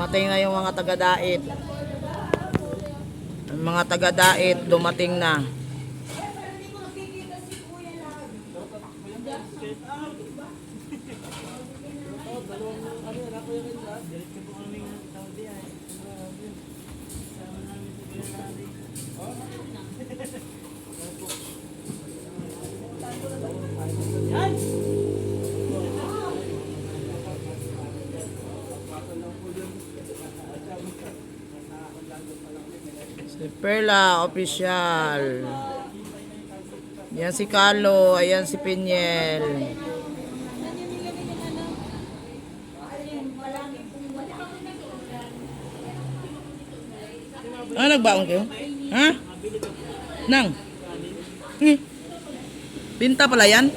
Dumating na yung mga taga-dait. Ang mga taga-dait dumating na. Si Perla, official. Yan si Carlo, ayan si Pinyel. Ah, nagbaon kayo? Ha? Nang? Eh. Pinta pala yan?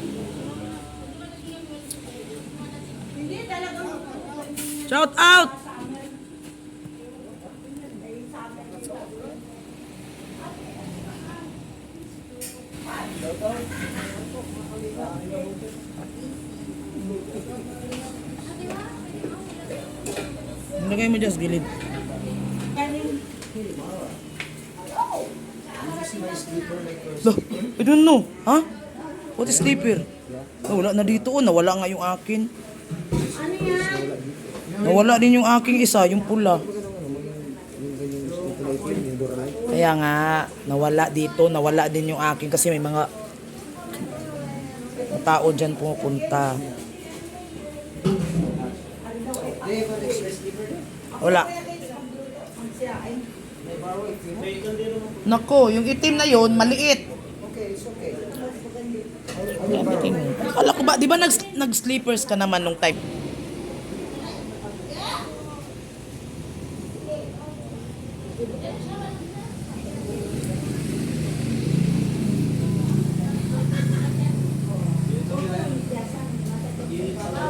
Shout out! Lagay mo dyan sa gilid. Loh, I don't know. Ha? What is sleeper? Oh, wala na dito. Oh, nawala nga yung akin. Nawala din yung aking isa, yung pula. Kaya nga, nawala dito, nawala din yung akin kasi may mga tao dyan pumupunta. Wala. Nako, yung itim na yon maliit. Everything. Akala ko ba, di ba nag, nag-sleepers ka naman nung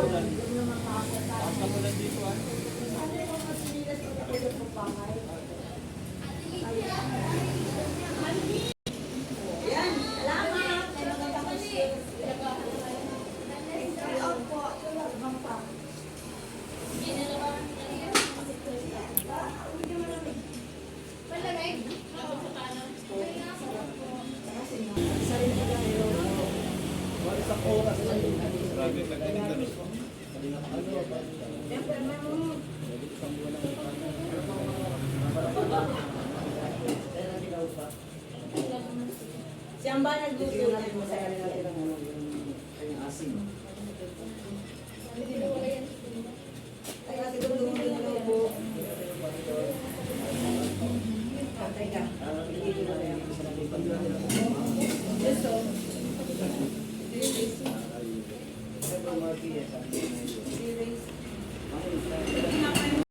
time? Siyang ba nagluto niya? Kanyang asin.